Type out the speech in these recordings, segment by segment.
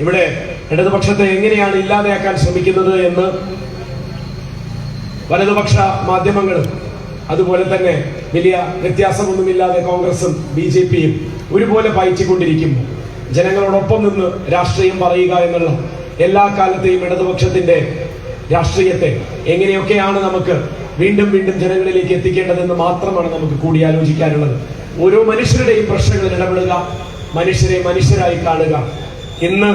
ഇവിടെ ഇടതുപക്ഷത്തെ എങ്ങനെയാണ് ഇല്ലാതെയാക്കാൻ ശ്രമിക്കുന്നത് എന്ന് വലതുപക്ഷ മാധ്യമങ്ങളും അതുപോലെ തന്നെ വലിയ വ്യത്യാസമൊന്നുമില്ലാതെ കോൺഗ്രസും ബി ജെ പിയും ഒരുപോലെ പയറ്റിക്കൊണ്ടിരിക്കുമ്പോൾ ജനങ്ങളോടൊപ്പം നിന്ന് രാഷ്ട്രീയം പറയുക എന്നുള്ള എല്ലാ കാലത്തെയും ഇടതുപക്ഷത്തിന്റെ രാഷ്ട്രീയത്തെ എങ്ങനെയൊക്കെയാണ് നമുക്ക് വീണ്ടും വീണ്ടും ജനങ്ങളിലേക്ക് എത്തിക്കേണ്ടതെന്ന് മാത്രമാണ് നമുക്ക് കൂടിയാലോചിക്കാനുള്ളത്. ഓരോ മനുഷ്യരുടെയും പ്രശ്നങ്ങളിൽ ഇടപെടുക മനുഷ്യരെ മനുഷ്യരായി കാണുക ഇന്ന്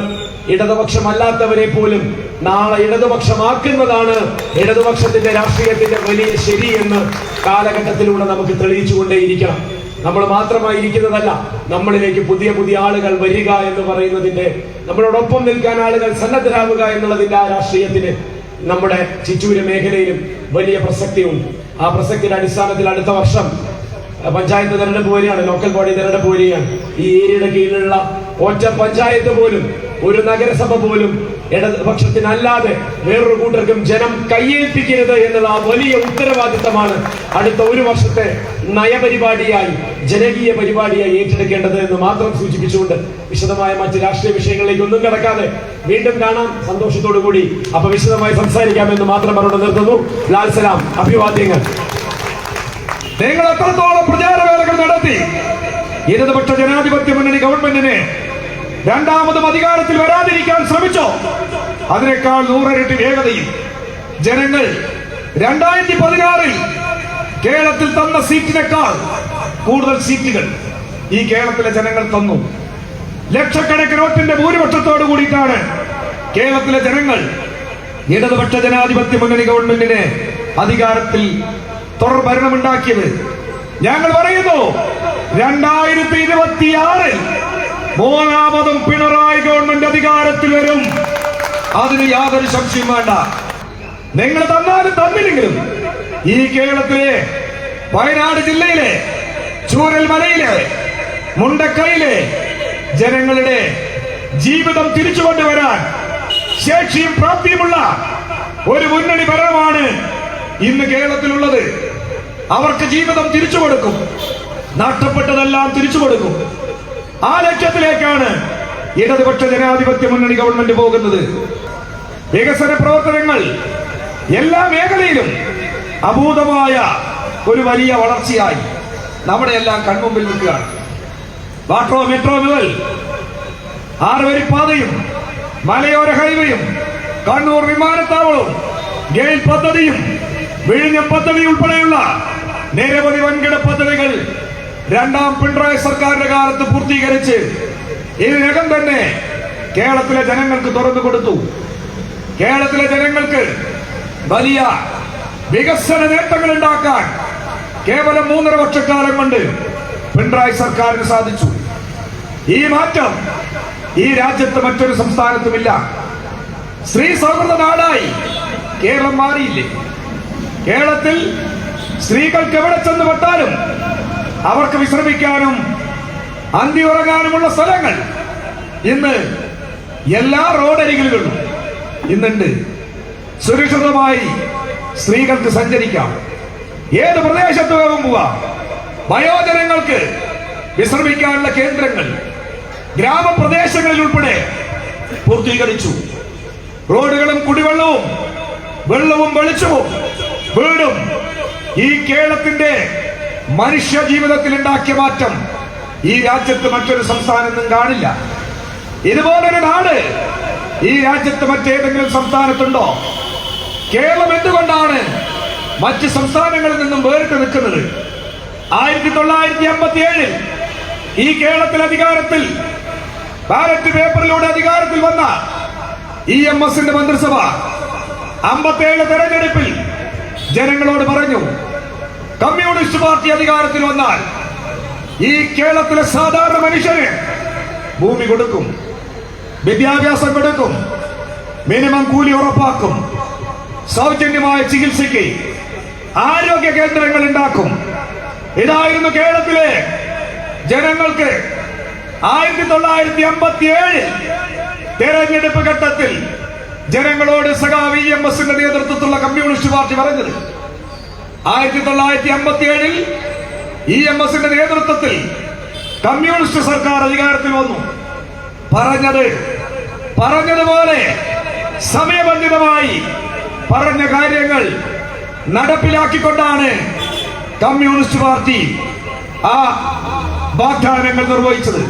ഇടതുപക്ഷമല്ലാത്തവരെ പോലും നാളെ ഇടതുപക്ഷമാക്കുന്നതാണ് ഇടതുപക്ഷത്തിന്റെ രാഷ്ട്രീയത്തിന്റെ വലിയ ശരി എന്ന് കാലഘട്ടത്തിലൂടെ നമുക്ക് തെളിയിച്ചുകൊണ്ടേയിരിക്കണം. നമ്മൾ മാത്രമായി ഇരിക്കുന്നതല്ല നമ്മളിലേക്ക് പുതിയ പുതിയ ആളുകൾ വരിക എന്ന് പറയുന്നതിന്റെ നമ്മളോടൊപ്പം നിൽക്കാൻ ആളുകൾ സന്നദ്ധരാകുക എന്നുള്ളതിന്റെ ആ രാഷ്ട്രീയത്തിന് നമ്മുടെ ചിറ്റൂര് മേഖലയിലും വലിയ പ്രസക്തിയുണ്ട്. ആ പ്രസക്തിയുടെ അടിസ്ഥാനത്തിൽ അടുത്ത വർഷം പഞ്ചായത്ത് തെരഞ്ഞെടുപ്പ് വരികയാണ് ലോക്കൽ ബോഡി തെരഞ്ഞെടുപ്പ് വരികയാണ്. ഈ ഏരിയയുടെ കീഴിലുള്ള ഒറ്റ പഞ്ചായത്ത് പോലും ഒരു നഗരസഭ പോലും ഇടതുപക്ഷത്തിനല്ലാതെ വേറൊരു കൂട്ടർക്കും ജനം കയ്യേൽപ്പിക്കരുത് എന്നുള്ള ആ വലിയ ഉത്തരവാദിത്തമാണ് അടുത്ത ഒരു വർഷത്തെ നയപരിപാടിയായി ജനകീയ പരിപാടിയായി ഏറ്റെടുക്കേണ്ടത് എന്ന് മാത്രം സൂചിപ്പിച്ചുകൊണ്ട് വിശദമായ മറ്റ് രാഷ്ട്രീയ വിഷയങ്ങളിലേക്ക് ഒന്നും കിടക്കാതെ വീണ്ടും കാണാം. സന്തോഷത്തോടു കൂടി അപ്പൊ വിശദമായി സംസാരിക്കാമെന്ന് മാത്രം പറഞ്ഞു നിർത്തുന്നു. ലാൽ സലാം അഭിവാദ്യങ്ങൾ. നിങ്ങൾ എത്രത്തോളം പ്രചാരവേലകൾ നടത്തി? ഇടതുപക്ഷ ജനാധിപത്യ മുന്നണി ഗവൺമെന്റിനെ രണ്ടാമതും അധികാരത്തിൽ വരാതിരിക്കാൻ ശ്രമിച്ചോ? അതിനേക്കാൾ നൂറരട്ടി വേഗതയിൽ ജനങ്ങൾ രണ്ടായിരത്തി പതിനാറിൽ കേരളത്തിൽ തന്ന സീറ്റിനേക്കാൾ കൂടുതൽ സീറ്റുകൾ ഈ കേരളത്തിലെ ജനങ്ങൾ തന്നു. ലക്ഷക്കണക്കിന് വോട്ടിന്റെ ഭൂരിപക്ഷത്തോട് കൂടിയിട്ടാണ് കേരളത്തിലെ ജനങ്ങൾ ഇടതുപക്ഷ ജനാധിപത്യ മുന്നണി ഗവൺമെന്റിനെ അധികാരത്തിൽ തുടർ ഭരണമുണ്ടാക്കിയത്. ഞങ്ങൾ പറയുന്നു രണ്ടായിരത്തി ഇരുപത്തിയാറിൽ മൂന്നാമതും പിണറായി ഗവൺമെന്റ് അധികാരത്തിൽ വരും. അതിന് യാതൊരു സംശയം വേണ്ട. നിങ്ങൾ തന്നാലും തന്നില്ലെങ്കിലും ഈ കേരളത്തിലെ വയനാട് ജില്ലയിലെ ചൂരൽ മലയിലെ മുണ്ടക്കൈയിലെ ജനങ്ങളുടെ ജീവിതം തിരിച്ചു കൊണ്ടുവരാൻ ശേഷിയും പ്രാപ്തിയുമുള്ള ഒരു മുന്നണി ഭരണമാണ് ഇന്ന് കേരളത്തിലുള്ളത്. അവർക്ക് ജീവിതം തിരിച്ചു കൊടുക്കും നഷ്ടപ്പെട്ടതെല്ലാം തിരിച്ചു കൊടുക്കും ആ ലക്ഷ്യത്തിലേക്കാണ് ഇടതുപക്ഷ ജനാധിപത്യ മുന്നണി ഗവൺമെന്റ് പോകുന്നത്. വികസന പ്രവർത്തനങ്ങൾ എല്ലാ മേഖലയിലും അഭൂതമായ ഒരു വലിയ വളർച്ചയായി നമ്മുടെ എല്ലാം കൺമുമ്പിൽ നിൽക്കുകയാണ്. വാട്രോ മെട്രോ മുതൽ ആറുവരിപ്പാതയും മലയോര ഹൈവേയും കണ്ണൂർ വിമാനത്താവളവും ഗെയിൽ പദ്ധതിയും വിഴിഞ്ഞ പദ്ധതി ഉൾപ്പെടെയുള്ള നിരവധി വൻകിട പദ്ധതികൾ രണ്ടാം പിണറായി സർക്കാരിന്റെ കാലത്ത് പൂർത്തീകരിച്ച് ഇതിനകം തന്നെ കേരളത്തിലെ ജനങ്ങൾക്ക് തുറന്നു കൊടുത്തു. കേരളത്തിലെ ജനങ്ങൾക്ക് വലിയ വികസന നേട്ടങ്ങൾ ഉണ്ടാക്കാൻ കേവലം മൂന്നര വർഷക്കാലം കൊണ്ട് പിണറായി സർക്കാരിന് സാധിച്ചു. ഈ മാറ്റം ഈ രാജ്യത്ത് മറ്റൊരു സംസ്ഥാനത്തുമില്ല. സ്ത്രീ സൗഹൃദ നാടായി കേരളം മാറിയില്ലേ? കേരളത്തിൽ സ്ത്രീകൾക്ക് എവിടെ ചെന്ന് പെട്ടാലും അവർക്ക് വിശ്രമിക്കാനും അന്തി ഉറങ്ങാനുമുള്ള സ്ഥലങ്ങൾ ഇന്ന് എല്ലാ റോഡരികളിലും ഇന്നുണ്ട്. സുരക്ഷിതമായി സ്ത്രീകൾക്ക് സഞ്ചരിക്കാം. ഏത് പ്രദേശത്ത് വേഗം പോവാം? വയോജനങ്ങൾക്ക് വിശ്രമിക്കാനുള്ള കേന്ദ്രങ്ങൾ ഗ്രാമപ്രദേശങ്ങളിൽ ഉൾപ്പെടെ പൂർത്തീകരിച്ചു. റോഡുകളും കുടിവെള്ളവും വെള്ളവും വെളിച്ചവും വീടും ഈ കേരളത്തിന്റെ മനുഷ്യ ജീവിതത്തിൽ ഉണ്ടാക്കിയ മാറ്റം ഈ രാജ്യത്ത് മറ്റൊരു സംസ്ഥാനത്തും കാണില്ല. ഇതുപോലൊരു നാട് ഈ രാജ്യത്ത് മറ്റേതെങ്കിലും സംസ്ഥാനത്തുണ്ടോ? കേരളം എന്തുകൊണ്ടാണ് മറ്റ് സംസ്ഥാനങ്ങളിൽ നിന്നും വേറിട്ട് നിൽക്കുന്നത്? ആയിരത്തി തൊള്ളായിരത്തി അമ്പത്തി ഏഴിൽ ഈ കേരളത്തിൽ അധികാരത്തിൽ ബാലറ്റ് പേപ്പറിലൂടെ അധികാരത്തിൽ വന്ന ഇ എം എസിന്റെ മന്ത്രിസഭ അമ്പത്തേഴ് തെരഞ്ഞെടുപ്പിൽ ജനങ്ങളോട് പറഞ്ഞു കമ്മ്യൂണിസ്റ്റ് പാർട്ടി അധികാരത്തിൽ വന്നാൽ ഈ കേരളത്തിലെ സാധാരണ മനുഷ്യന് ഭൂമി കൊടുക്കും വിദ്യാഭ്യാസം കൊടുക്കും മിനിമം കൂലി ഉറപ്പാക്കും സൗജന്യമായ ചികിത്സയ്ക്ക് ആരോഗ്യ കേന്ദ്രങ്ങൾ ഉണ്ടാക്കും. ഇതായിരുന്നു കേരളത്തിലെ ജനങ്ങൾക്ക് ആയിരത്തി തൊള്ളായിരത്തി അമ്പത്തി ഏഴ് തെരഞ്ഞെടുപ്പ് ഘട്ടത്തിൽ ജനങ്ങളോട് സഖാവി എം എസിന്റെ നേതൃത്വത്തിലുള്ള കമ്മ്യൂണിസ്റ്റ് പാർട്ടി പറഞ്ഞത്. ആയിരത്തി തൊള്ളായിരത്തി അമ്പത്തി ഏഴിൽ ഇ എം എസിന്റെ നേതൃത്വത്തിൽ കമ്മ്യൂണിസ്റ്റ് സർക്കാർ അധികാരത്തിൽ വന്നു. പറഞ്ഞത് പറഞ്ഞതുപോലെ സമയബന്ധിതമായി പറഞ്ഞ കാര്യങ്ങൾ നടപ്പിലാക്കിക്കൊണ്ടാണ് കമ്മ്യൂണിസ്റ്റ് പാർട്ടി ആ വാഗ്ദാനങ്ങൾ നിർവഹിച്ചത്.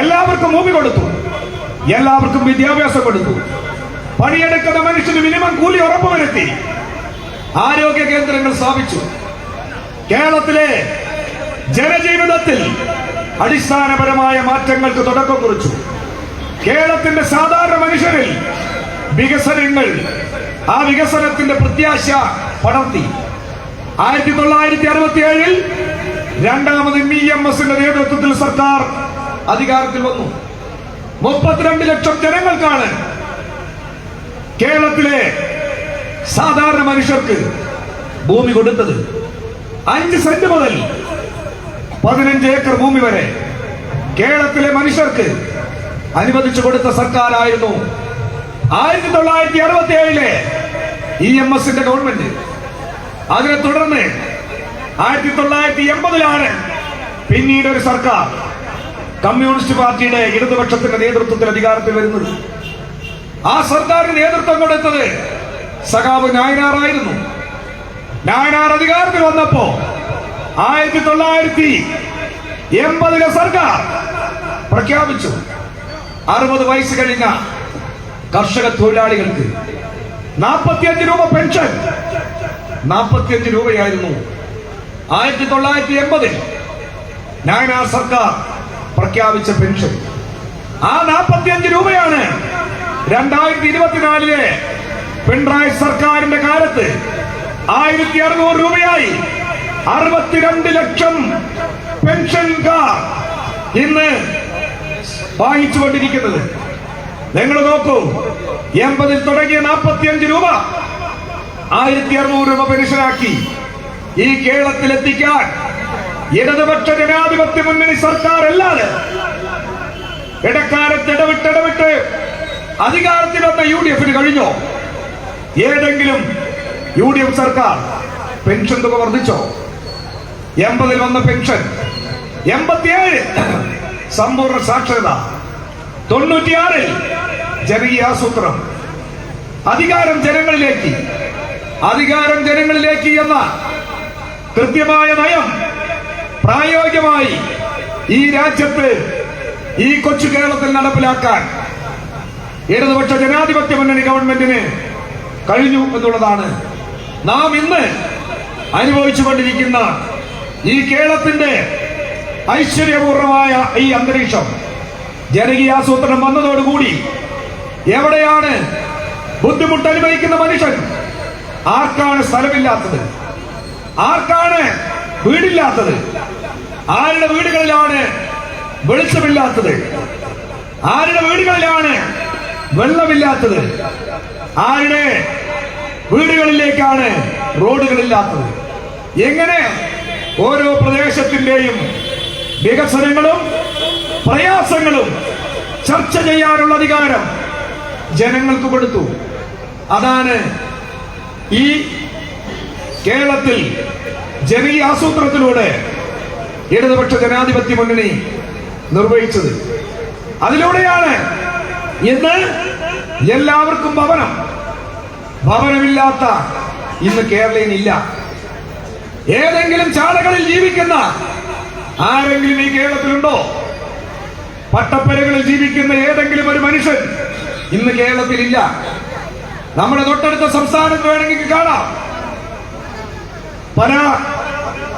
എല്ലാവർക്കും ഭൂമി കൊടുത്തു. എല്ലാവർക്കും വിദ്യാഭ്യാസം കൊടുത്തു. പണിയെടുക്കുന്ന മനുഷ്യന് മിനിമം കൂലി ഉറപ്പുവരുത്തി. ആരോഗ്യ കേന്ദ്രങ്ങൾ സ്ഥാപിച്ചു. കേരളത്തിലെ ജനജീവിതത്തിൽ അടിസ്ഥാനപരമായ മാറ്റങ്ങൾക്ക് തുടക്കം കുറിച്ചു. കേരളത്തിന്റെ സാധാരണ മനുഷ്യരിൽ വികസനങ്ങൾ ആ വികസനത്തിന്റെ പ്രത്യാശ പടർത്തി. ആയിരത്തി തൊള്ളായിരത്തി അറുപത്തി ഏഴിൽ രണ്ടാമത് ഇ എം എസിന്റെ നേതൃത്വത്തിൽ സർക്കാർ അധികാരത്തിൽ വന്നു. മുപ്പത്തിരണ്ട് ലക്ഷം ജനങ്ങൾക്കാണ് കേരളത്തിലെ സാധാരണ മനുഷ്യർക്ക് ഭൂമി കൊടുത്തത് അഞ്ച് സെന്റ് മുതൽ പതിനഞ്ച് ഏക്കർ ഭൂമി വരെ കേരളത്തിലെ മനുഷ്യർക്ക് അനുവദിച്ചു കൊടുത്ത സർക്കാരായിരുന്നു. ആയിരത്തി തൊള്ളായിരത്തി അറുപത്തി ഏഴിലെ ഇ എം എസിന്റെ ഗവൺമെന്റ്. അതിനെ തുടർന്ന് ആയിരത്തി തൊള്ളായിരത്തി എൺപതിലാണ് പിന്നീട് ഒരു സർക്കാർ കമ്മ്യൂണിസ്റ്റ് പാർട്ടിയുടെ ഇടതുപക്ഷത്തിന്റെ നേതൃത്വത്തിൽ അധികാരത്തിൽ വരുന്നത്. ആ സർക്കാരിന് നേതൃത്വം കൊടുത്തത് സഖാവ് നായനാറായിരുന്നു. നായനാർ അധികാരത്തിൽ വന്നപ്പോ ആയിരത്തി തൊള്ളായിരത്തി എൺപതിലെ സർക്കാർ പ്രഖ്യാപിച്ചു. അറുപത് വയസ്സ് കഴിഞ്ഞ കർഷക തൊഴിലാളികൾക്ക് നാൽപ്പത്തിയഞ്ച് രൂപ പെൻഷൻ. നാൽപ്പത്തിയഞ്ച് രൂപയായിരുന്നു ആയിരത്തി തൊള്ളായിരത്തി എൺപതിൽ നായനാർ സർക്കാർ പ്രഖ്യാപിച്ച പെൻഷൻ. ആ നാൽപ്പത്തിയഞ്ച് രൂപയാണ് രണ്ടായിരത്തി ഇരുപത്തിനാലിലെ പിണറായി സർക്കാരിന്റെ കാലത്ത് ആയിരത്തി അറുന്നൂറ് രൂപയായി അറുപത്തിരണ്ട് ലക്ഷം പെൻഷൻകാർ ഇന്ന് വാങ്ങിച്ചുകൊണ്ടിരിക്കുന്നത്. നിങ്ങൾ നോക്കൂ എൺപതിൽ തുടങ്ങിയ നാൽപ്പത്തിയഞ്ച് രൂപ ആയിരത്തി അറുന്നൂറ് രൂപ പെൻഷനാക്കി ഈ കേരളത്തിൽ എത്തിക്കാൻ ഇടതുപക്ഷ ജനാധിപത്യ മുന്നണി സർക്കാർ അല്ലാതെ ഇടക്കാലത്ത് ഇടവിട്ട് ഇടവിട്ട് അധികാരത്തിൽ വന്ന യു ഡി എഫിന് കഴിഞ്ഞോ? ഏതെങ്കിലും യു ഡി എഫ് സർക്കാർ പെൻഷൻ തുക വർദ്ധിച്ചോ? എൺപതിൽ വന്ന പെൻഷൻ. എൺപത്തിയേഴ് സമ്പൂർണ സാക്ഷരത. തൊണ്ണൂറ്റിയാറിൽ ജനകീയ ആസൂത്രണം അധികാരം ജനങ്ങളിലേക്ക്. അധികാരം ജനങ്ങളിലേക്ക് എന്ന കൃത്യമായ നയം പ്രായോഗികമായി ഈ രാജ്യത്ത് ഈ കൊച്ചു കേരളത്തിൽ നടപ്പിലാക്കാൻ ഇടതുപക്ഷ ജനാധിപത്യ മുന്നണി ഗവൺമെന്റിന് കഴിഞ്ഞു എന്നുള്ളതാണ്. നാം ഇന്ന് അനുഭവിച്ചുകൊണ്ടിരിക്കുന്ന ഈ കേരളത്തിന്റെ ഐശ്വര്യപൂർണമായ ഈ അന്തരീക്ഷം. ജനകീയാസൂത്രണം വന്നതോടുകൂടി എവിടെയാണ് ബുദ്ധിമുട്ട് അനുഭവിക്കുന്ന മനുഷ്യൻ? ആർക്കാണ് സ്ഥലമില്ലാത്തത്? ആർക്കാണ് വീടില്ലാത്തത്? ആരുടെ വീടുകളിലാണ് വെളിച്ചമില്ലാത്തത്? ആരുടെ വീടുകളിലാണ് വെള്ളമില്ലാത്തത്? ആരുടെ? വീടുകളിലേക്കാണ് റോഡുകളില്ലാത്തത്. എങ്ങനെ ഓരോ പ്രദേശത്തിന്റെയും വികസനങ്ങളും പ്രയാസങ്ങളും ചർച്ച ചെയ്യാനുള്ള അധികാരം ജനങ്ങൾക്ക് കൊടുത്തു. അതാണ് ഈ കേരളത്തിൽ ജനീ ആസൂത്രണത്തിലൂടെ ഇടതുപക്ഷ ജനാധിപത്യ മുന്നണി നിർവഹിച്ചത്. അതിലൂടെയാണ് ഇന്ന് എല്ലാവർക്കും ഭവനം. ഭവനമില്ലാത്ത ഇന്ന് കേരളീയനില്ല. ഏതെങ്കിലും ചാലകളിൽ ജീവിക്കുന്ന ആരെങ്കിലും ഈ കേരളത്തിലുണ്ടോ? പട്ടപ്പരകളിൽ ജീവിക്കുന്ന ഏതെങ്കിലും ഒരു മനുഷ്യൻ ഇന്ന് കേരളത്തിലില്ല. നമ്മുടെ തൊട്ടടുത്ത സംസ്ഥാനത്ത് വേണമെങ്കിൽ കാണാം. പല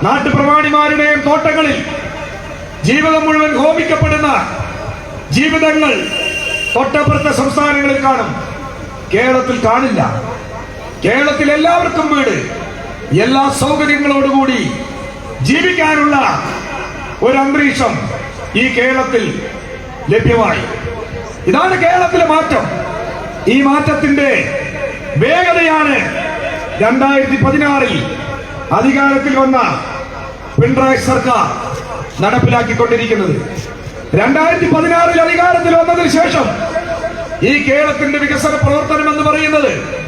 നാട്ടുപ്രമാണിമാരുടെയും തോട്ടങ്ങളിൽ ജീവിതം മുഴുവൻ ഹോമിക്കപ്പെടുന്ന ജീവിതങ്ങൾ തൊട്ടപ്പുറത്തെ സംസ്ഥാനങ്ങളിൽ കാണും. കേരളത്തിൽ കാണില്ല. കേരളത്തിൽ എല്ലാവർക്കും വീട്. എല്ലാ സൗകര്യങ്ങളോടുകൂടി ജീവിക്കാനുള്ള ഒരു അന്തരീക്ഷം ഈ കേരളത്തിൽ ലഭ്യമായി. ഇതാണ് കേരളത്തിലെ മാറ്റം. ഈ മാറ്റത്തിന്റെ വേഗതയാണ് രണ്ടായിരത്തി പതിനാറിൽ അധികാരത്തിൽ വന്ന പിണറായി സർക്കാർ നടപ്പിലാക്കിക്കൊണ്ടിരിക്കുന്നത്. രണ്ടായിരത്തി പതിനാറിൽ അധികാരത്തിൽ വന്നതിന് ശേഷം ഈ കേരളത്തിന്റെ വികസന പ്രവർത്തനം എന്ന് പറയുന്നത്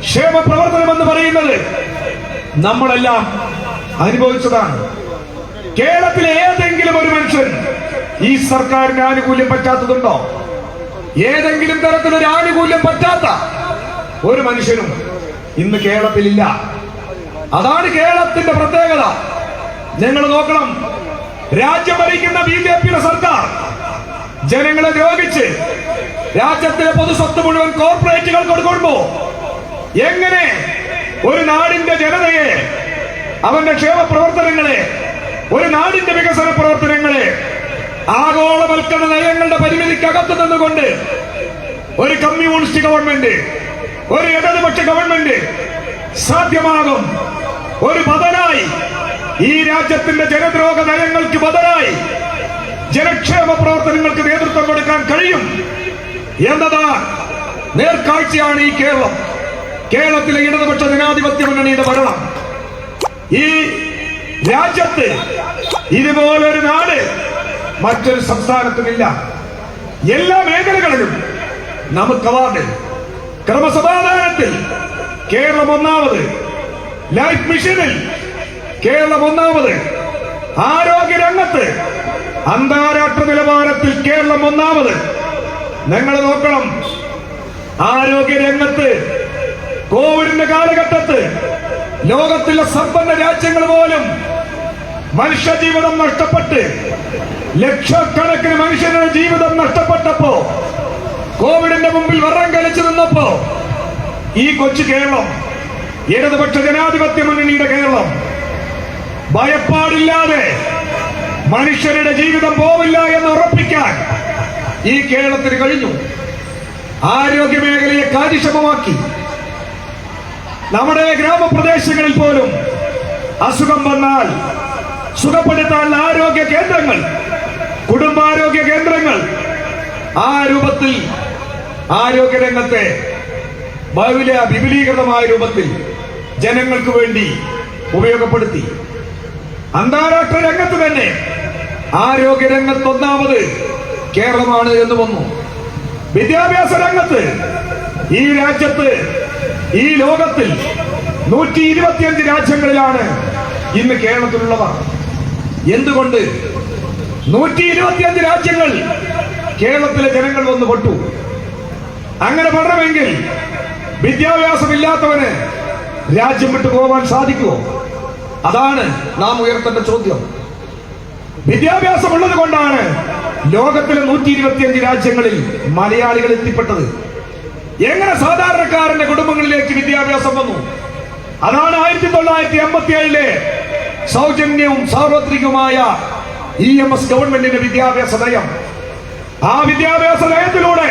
ക്ഷേമ പ്രവർത്തനം എന്ന് പറയുന്നത് നമ്മളെല്ലാം അനുഭവിച്ചതാണ്. കേരളത്തിലെ ഏതെങ്കിലും ഒരു മനുഷ്യൻ ഈ സർക്കാരിന് ആനുകൂല്യം പറ്റാത്തതുണ്ടോ? ഏതെങ്കിലും തരത്തിലൊരു ആനുകൂല്യം പറ്റാത്ത ഒരു മനുഷ്യനും ഇന്ന് കേരളത്തിലില്ല. അതാണ് കേരളത്തിന്റെ പ്രത്യേകത. ഞങ്ങൾ നോക്കണം. രാജ്യം ഭരിക്കുന്ന ബി ജെ പിയുടെ സർക്കാർ ജനങ്ങളെ രോഗിച്ച് രാജ്യത്തിലെ പൊതുസ്വത്ത് മുഴുവൻ കോർപ്പറേറ്റുകൾ കൊടുക്കുമ്പോ എങ്ങനെ ഒരു നാടിന്റെ ജനതയെ അവന്റെ ക്ഷേമ പ്രവർത്തനങ്ങളെ ഒരു നാടിന്റെ വികസന പ്രവർത്തനങ്ങളെ ആഗോളവൽക്കരണ നയങ്ങളുടെ പരിമിതിക്കകത്ത് നിന്നുകൊണ്ട് ഒരു കമ്മ്യൂണിസ്റ്റ് ഗവൺമെന്റ് ഒരു ഇടതുപക്ഷ ഗവൺമെന്റ് സാധ്യമാകും. ഒരു ബദലായി ഈ രാജ്യത്തിന്റെ ജനദ്രോഹ നയങ്ങൾക്ക് ബദലായി ജനക്ഷേമ പ്രവർത്തനങ്ങൾക്ക് നേതൃത്വം കൊടുക്കാൻ കഴിയും എന്നതാ നേർക്കാഴ്ചയാണ് ഈ കേരളം. കേരളത്തിലെ ഇടതുപക്ഷ ജനാധിപത്യ മുന്നണിയുടെ ഭരണം. ഈ രാജ്യത്ത് ഇതുപോലൊരു നാട് മറ്റൊരു സംസ്ഥാനത്തുമില്ല. എല്ലാ മേഖലകളിലും നമുക്ക് അവാർഡ്. ക്രമസമാധാനത്തിൽ കേരളം ഒന്നാമത്. ലൈഫ് മിഷനിൽ കേരളം ഒന്നാമത്. ആരോഗ്യ രംഗത്ത് അന്താരാഷ്ട്ര നിലവാരത്തിൽ കേരളം ഒന്നാമത്. നിങ്ങൾ നോക്കണം. ആരോഗ്യ രംഗത്ത് കോവിഡിന്റെ കാലഘട്ടത്ത് ലോകത്തിലെ സമ്പന്ന രാജ്യങ്ങൾ പോലും മനുഷ്യജീവിതം നഷ്ടപ്പെട്ട് ലക്ഷക്കണക്കിന് മനുഷ്യരുടെ ജീവിതം നഷ്ടപ്പെട്ടപ്പോ കോവിഡിന്റെ മുമ്പിൽ വറം കലിച്ചു നിന്നപ്പോ ഈ കൊച്ചു കേരളം ഇടതുപക്ഷ ജനാധിപത്യ മുന്നണിയുടെ കേരളം ഭയപ്പാടില്ലാതെ മനുഷ്യരുടെ ജീവിതം പോവില്ല എന്ന് ഉറപ്പിക്കാൻ ഈ കേരളത്തിന് കഴിഞ്ഞു. ആരോഗ്യ മേഖലയെ കാര്യക്ഷമമാക്കി. നമ്മുടെ ഗ്രാമപ്രദേശങ്ങളിൽ പോലും അസുഖം വന്നാൽ സുഖപ്പെടുത്താനുള്ള ആരോഗ്യ കേന്ദ്രങ്ങൾ കുടുംബാരോഗ്യ കേന്ദ്രങ്ങൾ ആ രൂപത്തിൽ ആരോഗ്യ രംഗത്തെ ബൈബിലെ വിപുലീകൃതമായ രൂപത്തിൽ ജനങ്ങൾക്ക് വേണ്ടി ഉപയോഗപ്പെടുത്തി. അന്താരാഷ്ട്ര രംഗത്ത് തന്നെ ആരോഗ്യ രംഗത്ത് ഒന്നാമത് കേരളമാണ് എന്ന് വന്നു. വിദ്യാഭ്യാസ രംഗത്ത് ഈ രാജ്യത്ത് ഈ ലോകത്തിൽ നൂറ്റി ഇരുപത്തിയഞ്ച് രാജ്യങ്ങളിലാണ് ഇന്ന് കേരളത്തിലുള്ളവർ. എന്തുകൊണ്ട്? നൂറ്റി ഇരുപത്തിയഞ്ച് രാജ്യങ്ങൾ കേരളത്തിലെ ജനങ്ങൾ വന്ന് പൊട്ടു. അങ്ങനെ പഠനമെങ്കിൽ വിദ്യാഭ്യാസമില്ലാത്തവന് രാജ്യം വിട്ടു പോകാൻ സാധിക്കുമോ അതാണ് നാം ഉയർത്തേണ്ട ചോദ്യം. വിദ്യാഭ്യാസമുള്ളത് കൊണ്ടാണ് ലോകത്തിലെ നൂറ്റി ഇരുപത്തിയഞ്ച് രാജ്യങ്ങളിൽ മലയാളികൾ എത്തിപ്പെട്ടത്. എങ്ങനെ സാധാരണക്കാരന്റെ കുടുംബങ്ങളിലേക്ക് വിദ്യാഭ്യാസം വന്നു? അതാണ് ആയിരത്തി തൊള്ളായിരത്തി എൺപത്തി ഏഴിലെ സൗജന്യവും സാർവത്രികവുമായ ഇ എം എസ് ഗവൺമെന്റിന്റെ വിദ്യാഭ്യാസ നയം. ആ വിദ്യാഭ്യാസ നയത്തിലൂടെ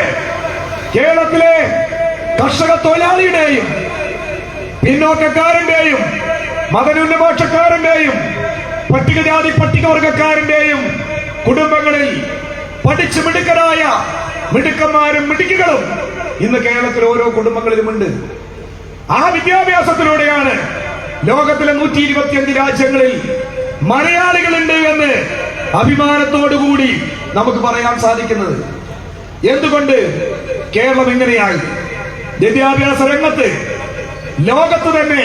കേരളത്തിലെ കർഷക തൊഴിലാളിയുടെയും പിന്നോക്കക്കാരന്റെയും മതന്യൂനപക്ഷക്കാരന്റെയും പട്ടികജാതി പട്ടികവർഗക്കാരന്റെയും കുടുംബങ്ങളിൽ പഠിച്ചു മിടുക്കരായ മിടുക്കന്മാരും മിടുക്കുകളും ഇന്ന് കേരളത്തിൽ ഓരോ കുടുംബങ്ങളിലുമുണ്ട് ആ വിദ്യാഭ്യാസത്തിലൂടെയാണ് ലോകത്തിലെ നൂറ്റി ഇരുപത്തിയഞ്ച് രാജ്യങ്ങളിൽ മലയാളികളുണ്ട് എന്ന് അഭിമാനത്തോടുകൂടി നമുക്ക് പറയാൻ സാധിക്കുന്നത്. എന്തുകൊണ്ട് കേരളം ഇങ്ങനെയായി? വിദ്യാഭ്യാസ രംഗത്ത് ലോകത്ത് തന്നെ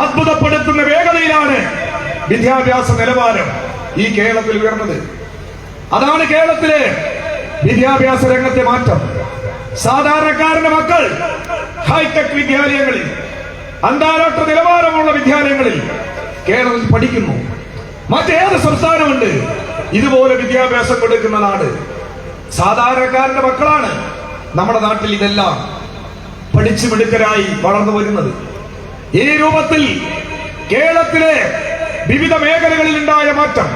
അത്ഭുതപ്പെടുത്തുന്ന വേഗതയിലാണ് വിദ്യാഭ്യാസ നിലവാരം ഈ കേരളത്തിൽ ഉയർന്നത്. അതാണ് കേരളത്തിലെ വിദ്യാഭ്യാസ രംഗത്തെ മാറ്റം. സാധാരണക്കാരന്റെ മക്കൾ ഹൈടെക് വിദ്യാലയങ്ങളിൽ അന്താരാഷ്ട്ര നിലവാരമുള്ള വിദ്യാലയങ്ങളിൽ കേരളത്തിൽ പഠിക്കുന്നു. മറ്റേത് സംസ്ഥാനമുണ്ട്. ഇതുപോലെ വിദ്യാഭ്യാസം കൊടുക്കുന്ന നാട്. സാധാരണക്കാരന്റെ മക്കളാണ് നമ്മുടെ നാട്ടിൽ ഇതെല്ലാം പഠിച്ചു മിടുക്കരായി വളർന്നു വരുന്നത്. ഈ രൂപത്തിൽ കേരളത്തിലെ വിവിധ മേഖലകളിൽ ഉണ്ടായ മാറ്റം.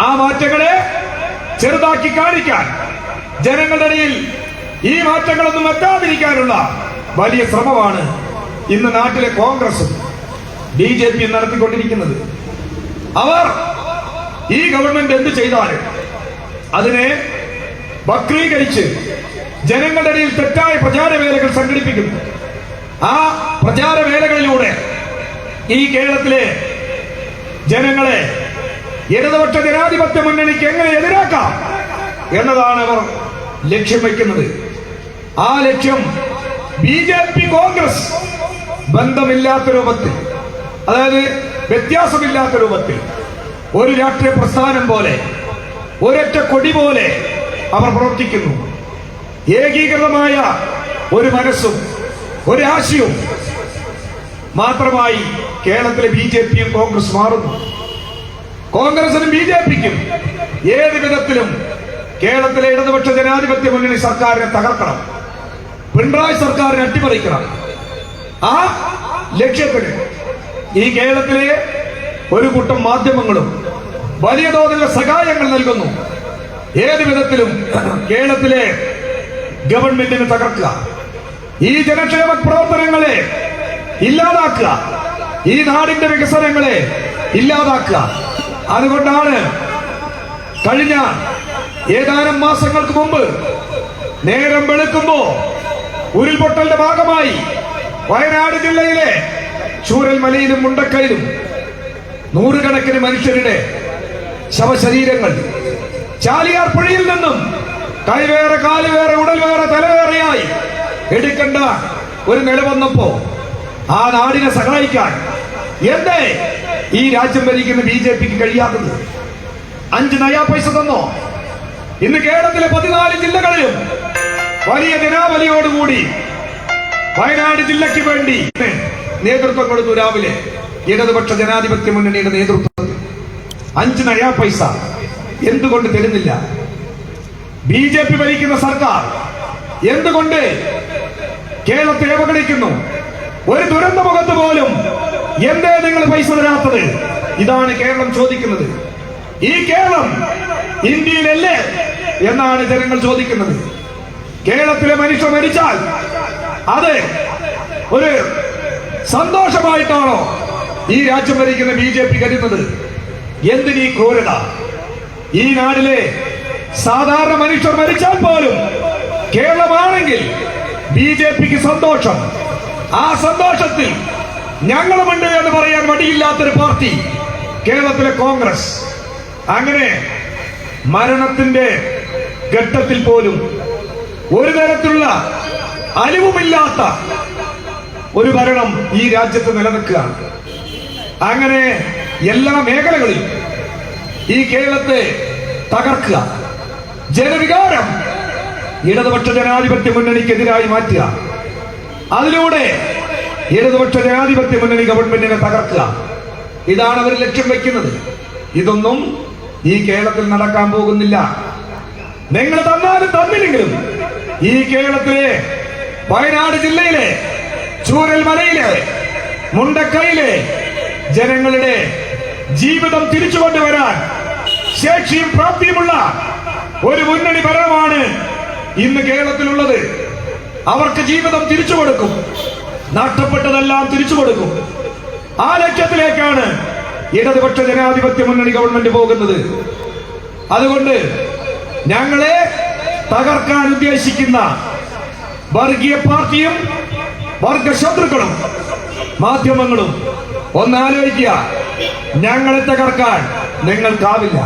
ആ മാറ്റങ്ങളെ ചെറുതാക്കി കാണിക്കാൻ ജനങ്ങളുടെ ഇടയിൽ ഈ മാറ്റങ്ങളൊന്നും എത്താതിരിക്കാനുള്ള വലിയ ശ്രമമാണ് ഇന്ന് നാട്ടിലെ കോൺഗ്രസും ബി ജെ പി നടത്തിക്കൊണ്ടിരിക്കുന്നത്. അവർ ഈ ഗവൺമെന്റ് എന്ത് ചെയ്താലും അതിനെ വക്രീകരിച്ച് ജനങ്ങളുടെ ഇടയിൽ തെറ്റായ പ്രചാരവേലകൾ സംഘടിപ്പിക്കുന്നു. ആ പ്രചാരവേലകളിലൂടെ ഈ കേരളത്തിലെ ജനങ്ങളെ ഇടതുപക്ഷ ജനാധിപത്യ മുന്നണിക്ക് എങ്ങനെ എതിരാക്കാം എന്നതാണ് അവർ ലക്ഷ്യം വയ്ക്കുന്നത്. ആ ലക്ഷ്യം ബി ജെ പി കോൺഗ്രസ് ബന്ധമില്ലാത്ത രൂപത്തിൽ അതായത് വ്യത്യാസമില്ലാത്ത രൂപത്തിൽ ഒരു രാഷ്ട്രീയ പ്രസ്ഥാനം പോലെ ഒരൊറ്റ കൊടി പോലെ അവർ പ്രവർത്തിക്കുന്നു. ഏകീകൃതമായ ഒരു മനസ്സും ഒരു ആശയവും മാത്രമായി കേരളത്തിലെ ബി ജെ പിയും കോൺഗ്രസ് മാറുന്നു. കോൺഗ്രസിനും ബി ജെ പിക്കും ഏത് വിധത്തിലും കേരളത്തിലെ ഇടതുപക്ഷ ജനാധിപത്യ മുന്നണി സർക്കാരിനെ തകർക്കണം. പിണറായി സർക്കാരിനെ അട്ടിമറിക്കണം. ആ ലക്ഷ്യത്തിന് ഈ കേരളത്തിലെ ഒരു കൂട്ടം മാധ്യമങ്ങളും വലിയ തോതിലുള്ള സഹായങ്ങൾ നൽകുന്നു. ഏത് വിധത്തിലും കേരളത്തിലെ ഗവൺമെന്റിനെ തകർക്കുക. ഈ ജനക്ഷേമ പ്രവർത്തനങ്ങളെ ഇല്ലാതാക്കുക. ഈ നാടിന്റെ വികസനങ്ങളെ ഇല്ലാതാക്കുക. അതുകൊണ്ടാണ് കഴിഞ്ഞ ഏതാനും മാസങ്ങൾക്ക് മുമ്പ് നേരം വെളുക്കുമ്പോ ഉരുൾപൊട്ടലിന്റെ ഭാഗമായി വയനാട് ജില്ലയിലെ ചൂരൽമലയിലും മുണ്ടക്കയിലും നൂറുകണക്കിന് മനുഷ്യരുടെ ശവശരീരങ്ങൾ ചാലിയാർ പുഴയിൽ നിന്നും കൈവേറെ കാലുവേറെ ഉടൽവേറെ തലവേറെയായി എടുക്കേണ്ട ഒരു നില വന്നപ്പോ ആ നാടിനെ സഹായിക്കാൻ എന്തേ ഈ രാജ്യം ഭരിക്കുന്ന ബി ജെ പിക്ക് കഴിയാത്തത്? അഞ്ച് നയാ പൈസ തന്നോ? ഇന്ന് കേരളത്തിലെ പതിനാല് ജില്ലകളിലും വലിയ ജനാവലിയോടുകൂടി വയനാട് ജില്ലയ്ക്ക് വേണ്ടി നേതൃത്വം കൊടുത്തു രാവിലെ. ഇടതുപക്ഷ ജനാധിപത്യ മുന്നണിയുടെ നേതൃത്വത്തിൽ അഞ്ച് നയാ പൈസ. എന്തുകൊണ്ട് തരുന്നില്ല? ബി ജെ പി ഭരിക്കുന്ന സർക്കാർ എന്തുകൊണ്ട് കേരളത്തെ അവഗണിക്കുന്നു? ഒരു ദുരന്ത മുഖത്ത് പോലും എന്തേ നിങ്ങൾ പൈസ തരാത്തത്? ഇതാണ് കേരളം ചോദിക്കുന്നത്. ഈ കേരളം ഇന്ത്യയിലല്ലേ എന്നാണ് ജനങ്ങൾ ചോദിക്കുന്നത്. കേരളത്തിലെ മനുഷ്യർ മരിച്ചാൽ അത് ഒരു സന്തോഷമായിട്ടാണോ ഈ രാജ്യം ഭരിക്കുന്ന ബി ജെ പി കരുതുന്നത്? എന്തിനീ ക്രൂരത? ഈ നാടിലെ സാധാരണ മനുഷ്യർ മരിച്ചാൽ പോലും കേരളമാണെങ്കിൽ ബി ജെ പിക്ക് സന്തോഷം. ആ സന്തോഷത്തിൽ ഞങ്ങളുമുണ്ട് എന്ന് പറയാൻ മടിയില്ലാത്തൊരു പാർട്ടി കേരളത്തിലെ കോൺഗ്രസ്. അങ്ങനെ മരണത്തിന്റെ ഘട്ടത്തിൽ പോലും ഒരു തരത്തിലുള്ള അലിവുമില്ലാത്ത ഒരു ഭരണം ഈ രാജ്യത്ത് നിലനിൽക്കുകയാണ്. അങ്ങനെ എല്ലാ മേഖലകളിലും ഈ കേരളത്തെ തകർക്കുക ജനവികാരം ഇടതുപക്ഷ ജനാധിപത്യ മുന്നണിക്കെതിരായി മാറ്റുക അതിലൂടെ ഇടതുപക്ഷ ജനാധിപത്യ മുന്നണി ഗവൺമെന്റിനെ തകർക്കുക. ഇതാണ് അവർ ലക്ഷ്യം വെക്കുന്നത് ഇതൊന്നും ഈ കേരളത്തിൽ നടക്കാൻ പോകുന്നില്ല. നിങ്ങൾ തന്നാലും തന്നില്ലെങ്കിലും ഈ കേരളത്തിലെ വയനാട് ജില്ലയിലെ ചൂരൽമലയിലെ മുണ്ടക്കൈയിലെ ജനങ്ങളുടെ ജീവിതം തിരിച്ചു കൊണ്ടുവരാൻ ശേഷിയും പ്രാപ്തിയുമുള്ള ഒരു മുന്നണി ഭരണമാണ് ഇന്ന് കേരളത്തിലുള്ളത്. അവർക്ക് ജീവിതം തിരിച്ചു കൊടുക്കും നഷ്ടപ്പെട്ടതെല്ലാം തിരിച്ചു കൊടുക്കും ആ ലക്ഷ്യത്തിലേക്കാണ് ഇടതുപക്ഷ ജനാധിപത്യ മുന്നണി ഗവൺമെന്റ് പോകുന്നത്. അതുകൊണ്ട് ഞങ്ങളെ തകർക്കാൻ ഉദ്ദേശിക്കുന്ന വർഗീയ പാർട്ടിയും വർഗശത്രുക്കളും മാധ്യമങ്ങളും ഒന്നാലോചിക്കുക. ഞങ്ങളെ തകർക്കാൻ നിങ്ങൾക്കാവില്ല.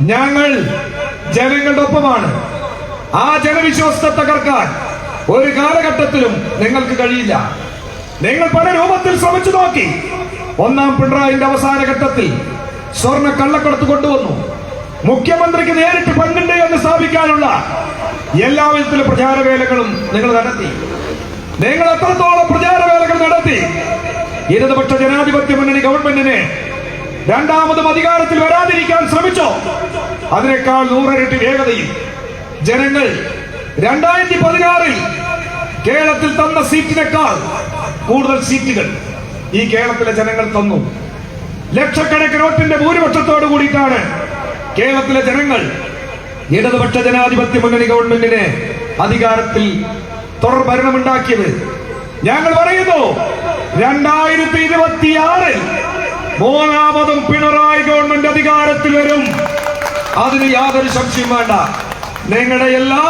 ഞങ്ങൾ ജനങ്ങളുടെ ഒപ്പമാണ്. ആ ജനവിശ്വാസത്തെ തകർക്കാൻ ഒരു കാലഘട്ടത്തിലും നിങ്ങൾക്ക് കഴിയില്ല. നിങ്ങൾ പല രൂപത്തിൽ ശ്രമിച്ചു നോക്കി. ഒന്നാം പിണറായിന്റെ അവസാന ഘട്ടത്തിൽ സ്വർണ കള്ളക്കടത്ത് കൊണ്ടുവന്നു. മുഖ്യമന്ത്രിക്ക് നേരിട്ട് പങ്കുണ്ട് എന്ന് സ്ഥാപിക്കാനുള്ള എല്ലാ വിധത്തിലും പ്രചാരവേലകളും നിങ്ങൾ നടത്തി. നിങ്ങൾ എത്രത്തോളം പ്രചാരവേലകൾ നടത്തി? ഇടതുപക്ഷ ജനാധിപത്യ മുന്നണി ഗവൺമെന്റിനെ രണ്ടാമതും അധികാരത്തിൽ വരാതിരിക്കാൻ ശ്രമിച്ചോ? അതിനേക്കാൾ നൂറരട്ടി വേഗതയിൽ ജനങ്ങൾ രണ്ടായിരത്തി പതിനാറിൽ കേരളത്തിൽ തന്ന സീറ്റിനേക്കാൾ കൂടുതൽ സീറ്റുകൾ ഈ കേരളത്തിലെ ജനങ്ങൾ തന്നു. ലക്ഷക്കണക്കിന് വോട്ടിന്റെ ഭൂരിപക്ഷത്തോട് കൂടിയിട്ടാണ് കേരളത്തിലെ ജനങ്ങൾ ഇടതുപക്ഷ ജനാധിപത്യ മുന്നണി ഗവൺമെന്റിനെ അധികാരത്തിൽ തുടർ ഭരണമുണ്ടാക്കിയത് ഞങ്ങൾ പറയുന്നു രണ്ടായിരത്തി ഇരുപത്തിയാറിൽ മൂന്നാമതും പിണറായി ഗവൺമെന്റ് അധികാരത്തിൽ വരും. അതിന് യാതൊരു സംശയം വേണ്ട. നിങ്ങളുടെ എല്ലാ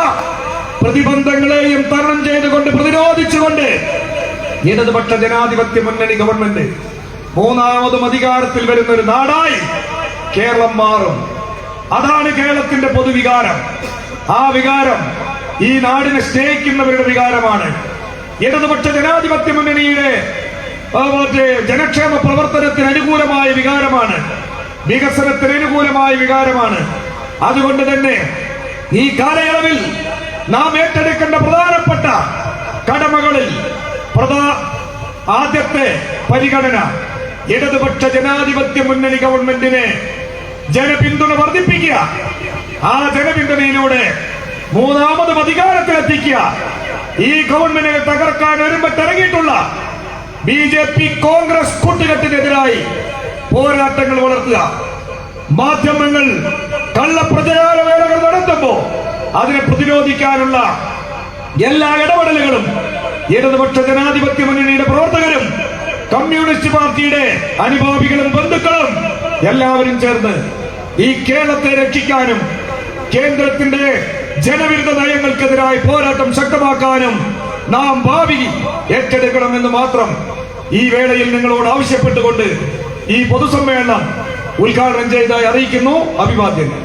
പ്രതിബന്ധങ്ങളെയും തരണം ചെയ്തുകൊണ്ട് പ്രതിരോധിച്ചുകൊണ്ട് ഇടതുപക്ഷ ജനാധിപത്യ മുന്നണി ഗവൺമെന്റ് മൂന്നാമതും അധികാരത്തിൽ വരുന്ന ഒരു നാടായി കേരളം മാറും. അതാണ് കേരളത്തിന്റെ പൊതുവികാരം. ആ വികാരം ഈ നാടിനെ സ്നേഹിക്കുന്നവരുടെ വികാരമാണ്. ഇടതുപക്ഷ ജനാധിപത്യ മുന്നണിയുടെ ജനക്ഷേമ പ്രവർത്തനത്തിന് അനുകൂലമായ വികാരമാണ്. വികസനത്തിന് അനുകൂലമായ വികാരമാണ്. അതുകൊണ്ട് തന്നെ ഈ കാലയളവിൽ നാം ഏറ്റെടുക്കേണ്ട പ്രധാനപ്പെട്ട കടമകളിൽ പ്രധാ ആദ്യത്തെ പരിഗണന ഇടതുപക്ഷ ജനാധിപത്യ മുന്നണി ഗവൺമെന്റിനെ ജനപിന്തുണ വർദ്ധിപ്പിക്കുക. ആ ജനപിന്തുണയിലൂടെ മൂന്നാമതും അധികാരത്തിലെത്തിക്കുക. ഈ ഗവൺമെന്റിനെ തകർക്കാൻ ഒരുമ്പത്തിറങ്ങിയിട്ടുള്ള ബി ജെ പി കോൺഗ്രസ് കൂട്ടുകെട്ടിനെതിരായി പോരാട്ടങ്ങൾ വളർത്തുക. മാധ്യമങ്ങൾ കള്ളപ്രചാര വേലകൾ നടത്തുമ്പോ അതിനെ പ്രതിരോധിക്കാനുള്ള എല്ലാ ഇടപെടലുകളും ഇടതുപക്ഷ ജനാധിപത്യ മുന്നണിയുടെ പ്രവർത്തകരും കമ്മ്യൂണിസ്റ്റ് പാർട്ടിയുടെ അനുഭാവികളും ബന്ധുക്കളും എല്ലാവരും ചേർന്ന് ഈ കേരളത്തെ രക്ഷിക്കാനും കേന്ദ്രത്തിന്റെ ജനവിരുദ്ധ നയങ്ങൾക്കെതിരായി പോരാട്ടം ശക്തമാക്കാനും നാം ഭാവി ഏറ്റെടുക്കണമെന്ന് മാത്രം ഈ വേളയിൽ നിങ്ങളോട് ആവശ്യപ്പെട്ടുകൊണ്ട് ഈ പൊതുസമ്മേളനം ഉദ്ഘാടനം ചെയ്തതായി അറിയിക്കുന്നു. അഭിവാദ്യങ്ങൾ.